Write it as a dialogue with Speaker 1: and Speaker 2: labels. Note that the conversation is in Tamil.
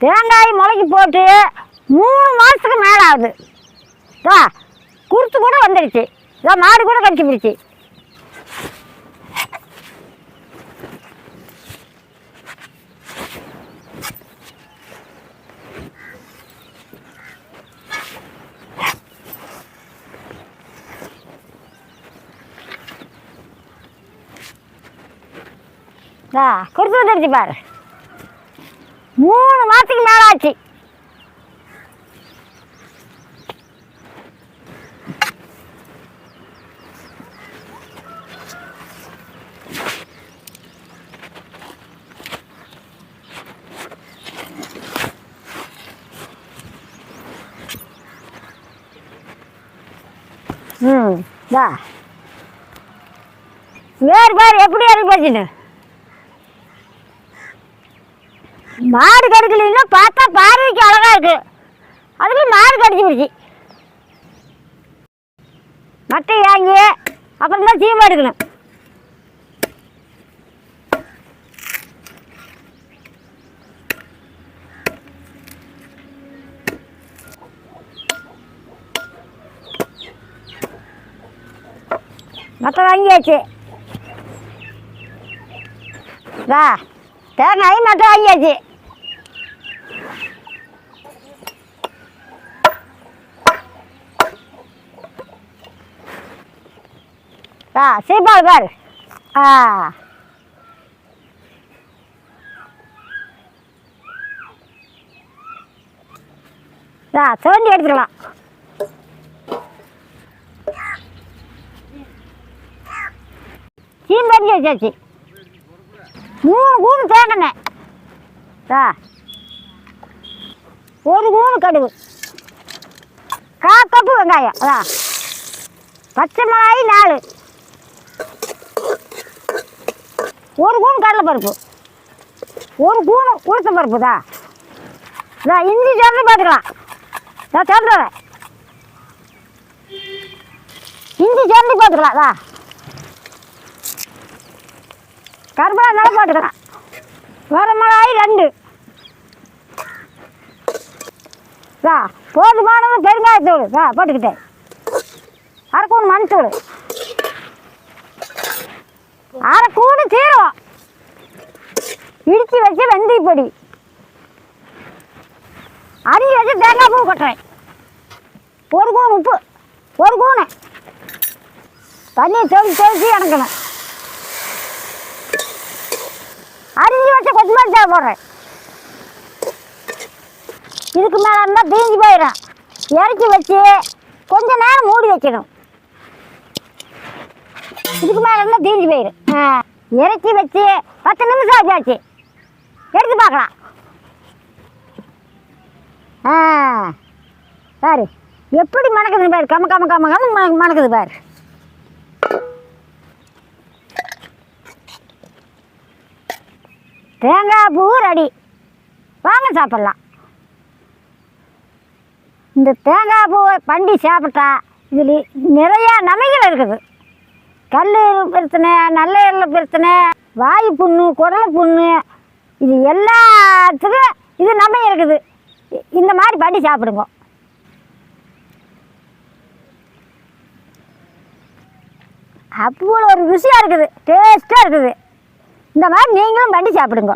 Speaker 1: தேங்காய் முளைக்கு போட்டு மூணு மாதத்துக்கு மேலே ஆகுது இதா குருத்து கூட வந்துடுச்சு இதோ மாடு கூட கடிச்சு பிடிச்சி கொடுத்து குருத்து வந்துடுச்சு பாரு. மூணு ஆச்சு ம் தா வேறு பாரு எப்படி இறங்கி மாடு கடுக்கலைன்னா பார்த்தா பார்வைக்கு அழகா இருக்கு. அதுலேயும் மாடு கடிச்சு பிடிச்சி. மட்டை வாங்கி அப்புறம் தான் சீமை எடுக்கணும். மட்டை வாங்கியாச்சு. வா தேங்காய் மட்டை வாங்கியாச்சு. ஆ சீப்பால் கார் ஆ. ஆ எடுத்துடலாம் எடுத்துக்கலாம். பண்ணி வச்சாச்சு மூணு கூணு தேங்கண்ணே. ஆ ஒரு கூணு கடுகு. கா கப்பு வெங்காயம். அதான் பச்சை மிளகாய் நாலு. ஒரு கூணு கடலைப்பருப்பு ஒரு கூணு உளுத்த பருப்பு தான் நான் இஞ்சி சேர்ந்து பார்த்துக்கலாம். நான் சேர்ந்து வரேன் இஞ்சி சேர்ந்து பார்த்துக்கலாம் தான் கரும்பா நல்லா பார்த்துக்கலாம். வர மிளகாய் ரெண்டு. போதுமானது பெருங்காயத்தூள். போட்டுக்கிட்டேன். அரை மண் மஞ்சத்தூள். அரை கூணு தீரும் இடிச்சு வச்சு வெந்தய பொடி. அரிஞ்சு வச்சு தேங்காய் பூ கொட்டுறேன். ஒரு கூணு உப்பு ஒரு கூணு தண்ணி தெளிச்சு தெளிச்சு இறக்கணும். அரிஞ்சு வச்ச கொத்தமல்லி தேவை போடுறேன். இதுக்கு மேலே இருந்தால் தீஞ்சு போயிடும் இறக்கி வச்சு கொஞ்ச நேரம் மூடி வைக்கணும். இதுக்கு மேலே இருந்தால் தீஞ்சு போயிடும் ஆ இறக்கி வச்சு பத்து நிமிஷம் ஆச்சு எடுத்து பார்க்கலாம். ஆ பாரு. எப்படி மணக்குது பாரு. கம கம கம கம மணக்குது பாரு. தேங்காய் பூ ரெடி. வாங்க சாப்பிட்லாம். இந்த தேங்காய் பூவை பண்டி சாப்பிட்டா இதில் நிறையா நமைகள் இருக்குது. கல் பிரச்சனை நல்ல பிரச்சனை வாய் புண்ணு குடலை புண்ணு இது எல்லாத்துக்கும் இது நம்ம இருக்குது. இந்த மாதிரி பண்ணி சாப்பிடுங்க. அவ்வளோ ஒரு ருசியாக இருக்குது டேஸ்ட்டாக இருக்குது. இந்த மாதிரி நீங்களும் பண்ணி சாப்பிடுங்க.